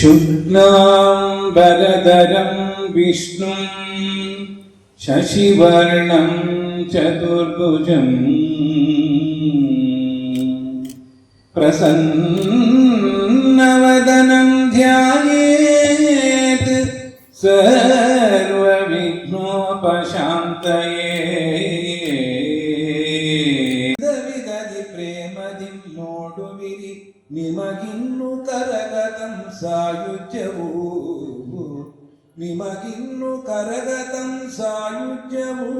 शुक्लाम्बरधरं विष्णुं शशिवर्णं चतुर्भुजम् प्रसन्नवदनं ನೋಡುವಿರಿ, ನಿಮಗಿನ್ನು ಕರಗತಂ ಸಾಯುಜ್ಯವು. ನಿಮಗಿನ್ನು ಕರಗತಂ ಸಾಯುಜ್ಯವು.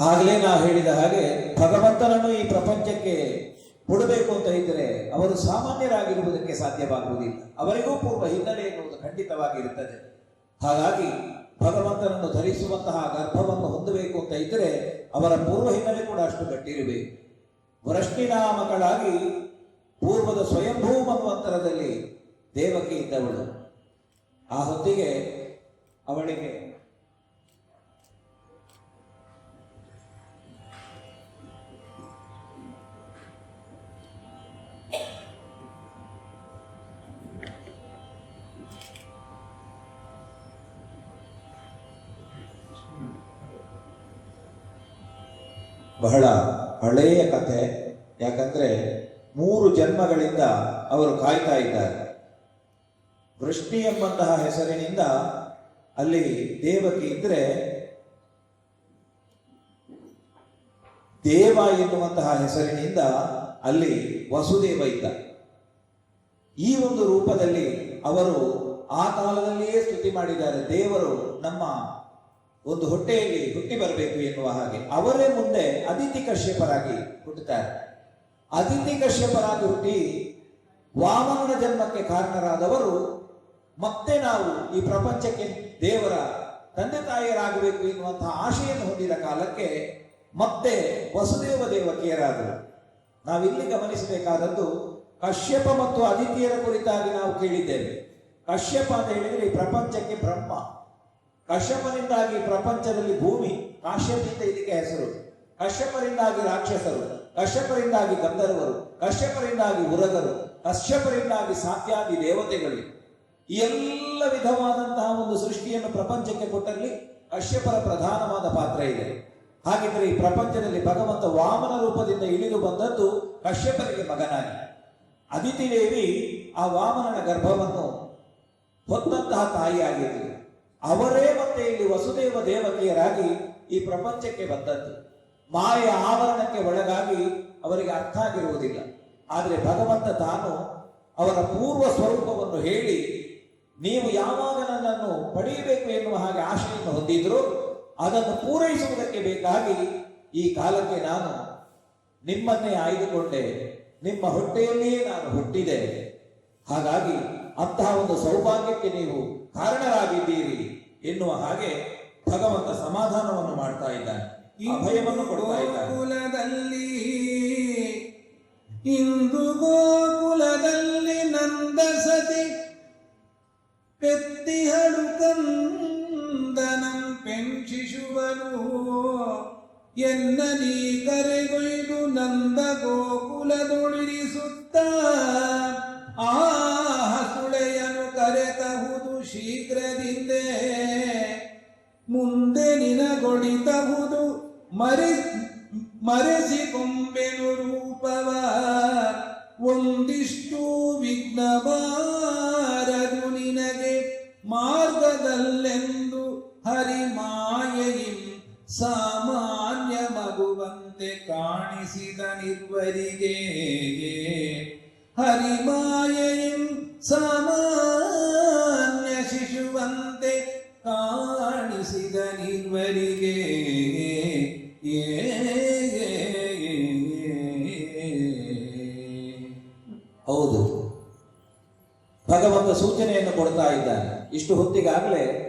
ಆಗಲೇ ನಾವು ಹೇಳಿದ ಹಾಗೆ ಭಗವಂತನನ್ನು ಈ ಪ್ರಪಂಚಕ್ಕೆ ಕೊಡಬೇಕು ಅಂತ ಇದ್ದರೆ ಅವರು ಸಾಮಾನ್ಯರಾಗಿರುವುದಕ್ಕೆ ಸಾಧ್ಯವಾಗುವುದಿಲ್ಲ. ಅವರಿಗೂ ಪೂರ್ವ ಹಿನ್ನೆಲೆ ಎನ್ನುವುದು ಖಂಡಿತವಾಗಿರುತ್ತದೆ. ಹಾಗಾಗಿ ಭಗವಂತನನ್ನು ಧರಿಸುವಂತಹ ಗರ್ಭವನ್ನು ಹೊಂದಬೇಕು ಅಂತ ಇದ್ದರೆ ಅವರ ಪೂರ್ವ ಹಿನ್ನೆಲೆ ಕೂಡ ಅಷ್ಟು ಗಟ್ಟಿರಬೇಕು. ವೃಷ್ಟಿನಾಮಗಳಾಗಿ ಪೂರ್ವದ ಸ್ವಯಂಭೂ ಮನ್ವಂತರದಲ್ಲಿ ದೇವಕಿ ಇದ್ದವಳು. ಆ ಹೊತ್ತಿಗೆ ಅವಳಿಗೆ ಬಹಳ ಹಳೆಯ ಕಥೆ. ಯಾಕಂದರೆ ಮೂರು ಜನ್ಮಗಳಿಂದ ಅವರು ಕಾಯ್ತಾ ಇದ್ದಾರೆ. ವೃಷ್ಣಿ ಎಂಬಂತಹ ಹೆಸರಿನಿಂದ ಅಲ್ಲಿ ದೇವಕಿ ಇದ್ರೆ ದೇವ ಎನ್ನುವಂತಹ ಹೆಸರಿನಿಂದ ಅಲ್ಲಿ ವಸುದೇವ ಇದ್ದ. ಈ ಒಂದು ರೂಪದಲ್ಲಿ ಅವರು ಆ ಕಾಲದಲ್ಲಿಯೇ ಸ್ತುತಿ ಮಾಡಿದ್ದಾರೆ. ದೇವರು ನಮ್ಮ ಒಂದು ಹೊಟ್ಟೆಯಲ್ಲಿ ಹುಟ್ಟಿ ಬರಬೇಕು ಎನ್ನುವ ಹಾಗೆ ಅವರೇ ಮುಂದೆ ಅದಿತಿ ಕಶ್ಯಪರಾಗಿ ಹುಟ್ಟುತ್ತಾರೆ. ಅದಿತಿ ಕಶ್ಯಪರಾಗಿ ಹುಟ್ಟಿ ವಾಮನ ಜನ್ಮಕ್ಕೆ ಕಾರಣರಾದವರು ಮತ್ತೆ ನಾವು ಈ ಪ್ರಪಂಚಕ್ಕೆ ದೇವರ ತಂದೆ ತಾಯಿಯರಾಗಬೇಕು ಎನ್ನುವಂತಹ ಆಶೆಯನ್ನು ಹೊಂದಿದ ಕಾಲಕ್ಕೆ ಮತ್ತೆ ವಸುದೇವ ದೇವಕಿಯರಾದರು ನಾವಿಲ್ಲಿ ಗಮನಿಸಬೇಕಾದದ್ದು ಕಶ್ಯಪ ಮತ್ತು ಅದಿತಿಯರ ಕುರಿತಾಗಿ ನಾವು ಕೇಳಿದ್ದೇವೆ. ಕಶ್ಯಪ ಅಂತ ಹೇಳಿದರೆ ಈ ಪ್ರಪಂಚಕ್ಕೆ ಬ್ರಹ್ಮ. ಕಶ್ಯಪನಿಂದಾಗಿ ಪ್ರಪಂಚದಲ್ಲಿ ಭೂಮಿ ಕಾಶ್ಯಪದಿಂದ ಇದಕ್ಕೆ ಹೆಸರು. ಕಶ್ಯಪರಿಂದಾಗಿ ರಾಕ್ಷಸರು, ಕಶ್ಯಪರಿಂದಾಗಿ ಗಂಧರ್ವರು, ಕಶ್ಯಪರಿಂದಾಗಿ ಉರಗರು, ಕಶ್ಯಪರಿಂದಾಗಿ ಸಾತ್ಯಾದಿ ದೇವತೆಗಳು. ಎಲ್ಲ ವಿಧವಾದಂತಹ ಒಂದು ಸೃಷ್ಟಿಯನ್ನು ಪ್ರಪಂಚಕ್ಕೆ ಕೊಟ್ಟಲ್ಲಿ ಕಶ್ಯಪರ ಪ್ರಧಾನವಾದ ಪಾತ್ರ ಇದೆ. ಹಾಗಿದ್ರೆ ಈ ಪ್ರಪಂಚದಲ್ಲಿ ಭಗವಂತ ವಾಮನ ರೂಪದಿಂದ ಇಳಿದು ಬಂದದ್ದು ಕಶ್ಯಪರಿಗೆ ಮಗನಾಗಿ. ಅದಿತಿ ದೇವಿ ಆ ವಾಮನನ ಗರ್ಭವನ್ನು ಹೊತ್ತಂತಹ ತಾಯಿಯಾಗಿರಲಿ. ಅವರೇ ಮತ್ತೆ ಇಲ್ಲಿ ವಸುದೇವ ದೇವಕಿಯರಾಗಿ ಈ ಪ್ರಪಂಚಕ್ಕೆ ಬಂದದ್ದು. ಮಾಯ ಆವರಣಕ್ಕೆ ಒಳಗಾಗಿ ಅವರಿಗೆ ಅರ್ಥ ಆಗಿರುವುದಿಲ್ಲ. ಆದರೆ ಭಗವಂತ ತಾನು ಅವರ ಪೂರ್ವ ಸ್ವರೂಪವನ್ನು ಹೇಳಿ, ನೀವು ಯಾವಾಗ ನನ್ನನ್ನು ಪಡೆಯಬೇಕು ಎನ್ನುವ ಹಾಗೆ ಆಶೆಯನ್ನು ಹೊಂದಿದ್ರು ಅದನ್ನು ಪೂರೈಸುವುದಕ್ಕೆ ಬೇಕಾಗಿ ಈ ಕಾಲಕ್ಕೆ ನಾನು ನಿಮ್ಮನ್ನೇ ಆಯ್ದುಕೊಂಡೆ. ನಿಮ್ಮ ಹೊಟ್ಟೆಯಲ್ಲಿಯೇ ನಾನು ಹುಟ್ಟಿದೆ. ಹಾಗಾಗಿ ಅಂತಹ ಒಂದು ಸೌಭಾಗ್ಯಕ್ಕೆ ನೀವು ಕಾರಣರಾಗಿದ್ದೀರಿ. ಎನ್ನುವ ಹಾಗೆ ಭಗವಂತ ಸಮಾಧಾನವನ್ನು ಮಾಡ್ತಾ ಇದ್ದಾನೆ. ಭಯವನ್ನು ಕೊಡ್ತಾ ಇದ್ದಾನೆ. ಇಂದು ಗೋಕುಲದಲ್ಲಿ ನಂದ ಸತಿ ಪೆತ್ತಿಹಳು ಕಂದನಂ ಪೆಂಚಿಶುವನು ಎನ್ನ ನೀ ಕರೆಗೊಯ್ದು ನಂದ ಗೋಕುಲದೊಳಿರಿಸುತ್ತ. ಆ ಮುಂದೆ ನಿನಗೊಳಿತಹುದು. ಮರೆ, ಮರೆಸಿ ಮರೆಸಿಕೊಂಬೆನು ರೂಪವ. ಒಂದಿಷ್ಟು ವಿಘ್ನ ಬಾರದು ನಿನಗೆ ಮಾರ್ಗದಲ್ಲೆಂದು ಹರಿಮಾಯೆಯಿಂ ಸಾಮಾನ್ಯ ಮಗುವಂತೆ ಕಾಣಿಸಿದ ನಿರ್ವರಿಗೆ ಹರಿಮಾಯೆಯಿಂ ಸಾಮಾನ್ಯ ಏ ಹೌದು. ಭಗವಂತ ಸೂಚನೆಯನ್ನು ಕೊಡ್ತಾ ಇದ್ದಾನೆ. ಇಷ್ಟು ಹೊತ್ತಿಗಾಗಲೇ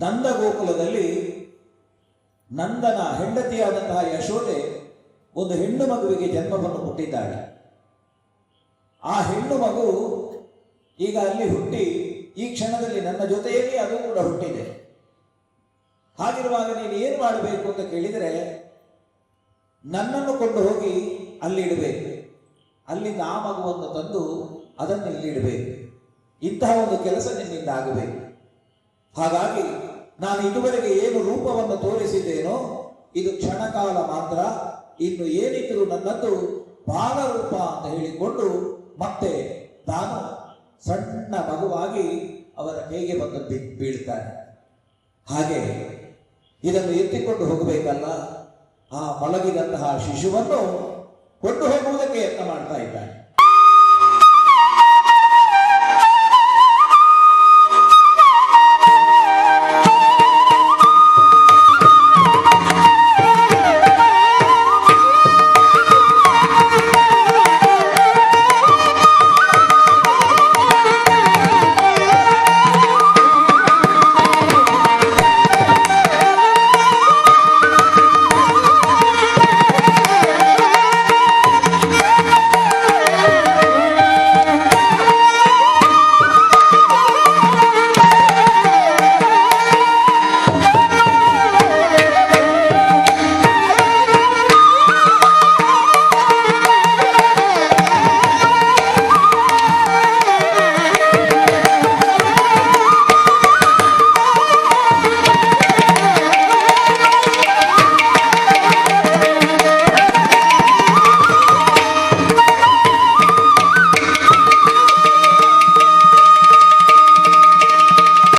ನಂದ ಗೋಕುಲದಲ್ಲಿ ನಂದನ ಹೆಂಡತಿಯಾದಂತಹ ಯಶೋದೆ ಒಂದು ಹೆಣ್ಣು ಮಗುವಿಗೆ ಜನ್ಮವನ್ನು ಕೊಟ್ಟಿದ್ದಾಳೆ. ಆ ಹೆಣ್ಣು ಮಗು ಈಗ ಅಲ್ಲಿ ಹುಟ್ಟಿ ಈ ಕ್ಷಣದಲ್ಲಿ ನನ್ನ ಜೊತೆಯಲ್ಲಿ ಅದು ಕೂಡ ಹುಟ್ಟಿದೆ. ಹಾಗಿರುವಾಗ ನೀನು ಏನು ಮಾಡಬೇಕು ಅಂತ ಕೇಳಿದರೆ ನನ್ನನ್ನು ಕೊಂಡು ಹೋಗಿ ಅಲ್ಲಿ ಇಡಬೇಕು. ಅಲ್ಲಿಂದ ಆ ಮಗುವನ್ನು ತಂದು ಅದನ್ನು ಇಲ್ಲಿ ಇಡಬೇಕು. ಇಂತಹ ಒಂದು ಕೆಲಸ ನಿನ್ನಿಂದ ಆಗಬೇಕು. ಹಾಗಾಗಿ ನಾನು ಇದುವರೆಗೆ ಏನು ರೂಪವನ್ನು ತೋರಿಸಿದ್ದೇನೋ, ಇದು ಕ್ಷಣಕಾಲ ಮಾತ್ರ, ಇನ್ನು ಏನಿದ್ರು ನನ್ನದು ಬಾಲರೂಪ ಅಂತ ಹೇಳಿಕೊಂಡು ಮತ್ತೆ ತಾನು ಸಣ್ಣ ಮಗುವಾಗಿ ಅವರ ಕೈಗೆ ಬಂದು ಬೀಳ್ತಾನೆ. ಹಾಗೆ ಇದನ್ನು ಎತ್ತಿಕೊಂಡು ಹೋಗಬೇಕಲ್ಲ? ಆ ಮಲಗಿದಂತಹ ಶಿಶುವನ್ನು ಕೊಂಡು ಹೋಗುವುದಕ್ಕೆ ಯತ್ನ ಮಾಡ್ತಾ ಇದ್ದಾನೆ.